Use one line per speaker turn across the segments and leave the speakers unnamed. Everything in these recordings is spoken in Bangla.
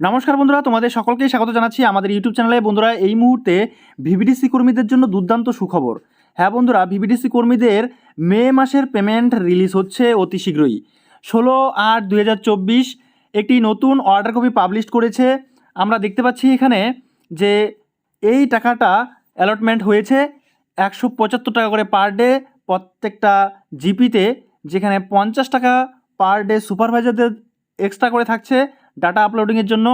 নমস্কার বন্ধুরা, তোমাদের সকলকেই স্বাগত জানাচ্ছি আমাদের ইউটিউব চ্যানেলে। বন্ধুরা, এই মুহূর্তে ভিভিডিসি কর্মীদের জন্য দুর্দান্ত সুখবর। হ্যাঁ বন্ধুরা, ভিভিডিসি কর্মীদের মে মাসের পেমেন্ট রিলিজ হচ্ছে অতি শীঘ্রই। ষোলো আট দুই একটি নতুন অর্ডার কপি পাবলিশ করেছে। আমরা দেখতে পাচ্ছি এখানে যে এই টাকাটা অ্যালটমেন্ট হয়েছে একশো পঁচাত্তর টাকা করে পার ডে প্রত্যেকটা জিপিতে, যেখানে পঞ্চাশ টাকা পার ডে সুপারভাইজারদের এক্সট্রা করে থাকছে। ডাটা আপলোডিংয়ের জন্য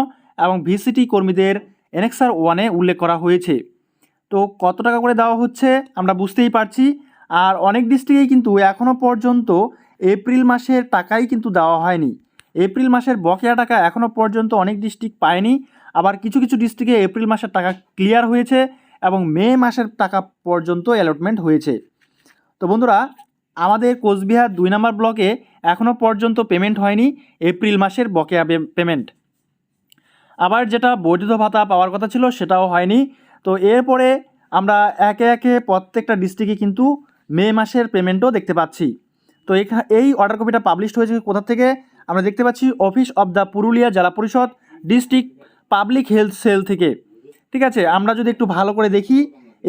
এবং ভিসিটি কর্মীদের এনএক্সআর ওয়ানে উল্লেখ করা হয়েছে। তো কত টাকা করে দেওয়া হচ্ছে আমরা বুঝতেই পারছি। আর অনেক ডিস্ট্রিক্টেই কিন্তু এখনও পর্যন্ত এপ্রিল মাসের টাকাই কিন্তু দেওয়া হয়নি। এপ্রিল মাসের বকেয়া টাকা এখনও পর্যন্ত অনেক ডিস্ট্রিক্ট পায়নি। আবার কিছু কিছু ডিস্ট্রিক্টে এপ্রিল মাসের টাকা ক্লিয়ার হয়েছে এবং মে মাসের টাকা পর্যন্ত অ্যালটমেন্ট হয়েছে। তো বন্ধুরা আমাদের কোচবিহার দুই নম্বর ব্লকে এখনও পর্যন্ত পেমেন্ট হয়নি এপ্রিল মাসের বকেয়া পেমেন্ট। আবার যেটা বৈধ ভাতা পাওয়ার কথা ছিল সেটাও হয়নি। তো এরপরে আমরা একে একে প্রত্যেকটা ডিস্ট্রিক্টে কিন্তু মে মাসের পেমেন্টও দেখতে পাচ্ছি। তো এই অর্ডার কপিটা পাবলিশড হয়েছে কোথা থেকে? আমরা দেখতে পাচ্ছি অফিস অফ দ্য পুরুলিয়া জেলা পরিষদ ডিস্ট্রিক্ট পাবলিক হেলথ সেল থেকে। ঠিক আছে, আমরা যদি একটু ভালো করে দেখি,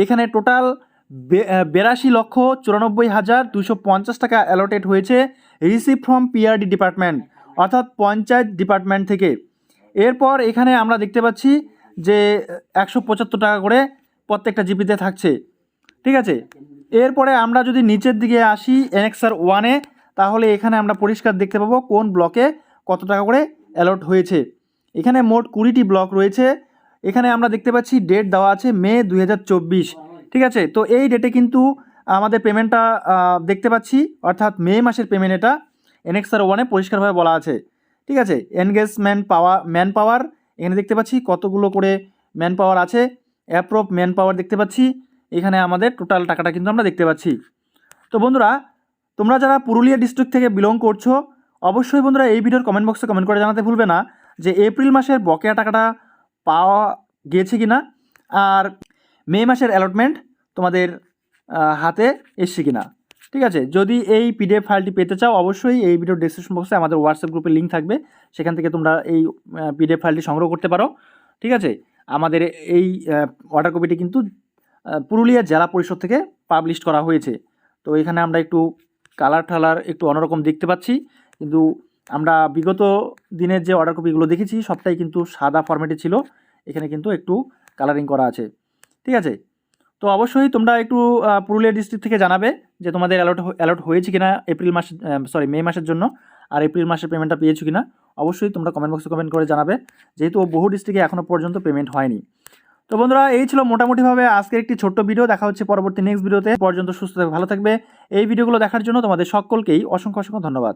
এখানে টোটাল বেরাশি লক্ষ চুরানব্বই হাজার দুশো পঞ্চাশ টাকা অ্যালোটেড হয়েছে রিসিভ ফ্রম পিআরডি ডিপার্টমেন্ট অর্থাৎ পঞ্চায়েত ডিপার্টমেন্ট থেকে। এরপর এখানে আমরা দেখতে পাচ্ছি যে, একশো পঁচাত্তর টাকা করে প্রত্যেকটা জিপিতে থাকছে। ঠিক আছে? এরপরে আমরা যদি নিচের দিকে আসি এনএক্সার ওয়ানে তাহলে এখানে আমরা পরিষ্কার দেখতে পাবো কোন ব্লকে কত টাকা করে অ্যালট হয়েছে। এখানে মোট কুড়িটি ব্লক রয়েছে। এখানে আমরা দেখতে পাচ্ছি ডেট দেওয়া আছে মে দু হাজার চব্বিশ। ঠিক আছে? তো এই ডেটে কিন্তু আমাদের পেমেন্টটা দেখতে পাচ্ছি। অর্থাৎ মে মাসের পেমেন্ট এটা। এনএক্সার ওয়ানে পরিষ্কারভাবে বলা আছে। ঠিক আছে? এনগেজমেন্ট পাওয়া ম্যান পাওয়ার এখানে দেখতে পাচ্ছি কতগুলো করে ম্যান পাওয়ার আছে। অ্যাপ্রোভ ম্যান পাওয়ার দেখতে পাচ্ছি। এখানে আমাদের টোটাল টাকাটা কিন্তু আমরা দেখতে পাচ্ছি। তো বন্ধুরা, তোমরা যারা পুরুলিয়া ডিস্ট্রিক্ট থেকে বিলং করছ, অবশ্যই বন্ধুরা এই ভিডিওর কমেন্ট বক্সে কমেন্ট করে জানাতে ভুলবে না যে এপ্রিল মাসের বকেয়া টাকাটা পাওয়া গিয়েছে কি না আর মে মাসের অ্যালটমেন্ট তোমাদের হাতে এসছে কি না ঠিক আছে? যদি এই পিডিএফ ফাইলটি পেতে চাও, অবশ্যই এই ভিডিওর ডিসক্রিপশন বক্সে আমাদের হোয়াটসঅ্যাপ গ্রুপের লিঙ্ক থাকবে। সেখান থেকে তোমরা এই পিডিএফ ফাইলটি সংগ্রহ করতে পারো। ঠিক আছে? আমাদের এই অর্ডার কপিটি কিন্তু পুরুলিয়া জেলা পরিষদ থেকে পাবলিশ করা হয়েছে। তো এখানে আমরা একটু কালার ঠালার একটু অন্যরকম দেখতে পাচ্ছি। কিন্তু আমরা বিগত দিনের যে অর্ডার কপিগুলো দেখেছি, সবটাই কিন্তু সাদা ফরম্যাটে ছিল। এখানে কিন্তু একটু কালারিং করা আছে। ঠিক আছে? তো অবশ্যই তোমরা একটু পুরুলিয়া ডিস্ট্রিক্ট থেকে জানাবে যে তোমাদের অ্যালট অ্যালট হয়েছে কিনা এপ্রিল মাস সরি মে মাসের জন্য আর এপ্রিল মাসের পেমেন্টটা পেয়েছ কিনা অবশ্যই তোমরা কমেন্ট বক্সে কমেন্ট করে জানাবে। যেহেতু বহু ডিস্ট্রিক্টে এখনও পর্যন্ত পেমেন্ট হয়নি। তো বন্ধুরা, এই ছিল মোটামুটিভাবে আজকের একটি ছোট্ট ভিডিও দেখা হচ্ছে পরবর্তী নেক্সট ভিডিওতে পর্যন্ত সুস্থ থাকবে ভালো থাকবে। এই ভিডিওগুলো দেখার জন্য তোমাদের সকলকেই অসংখ্য অসংখ্য ধন্যবাদ।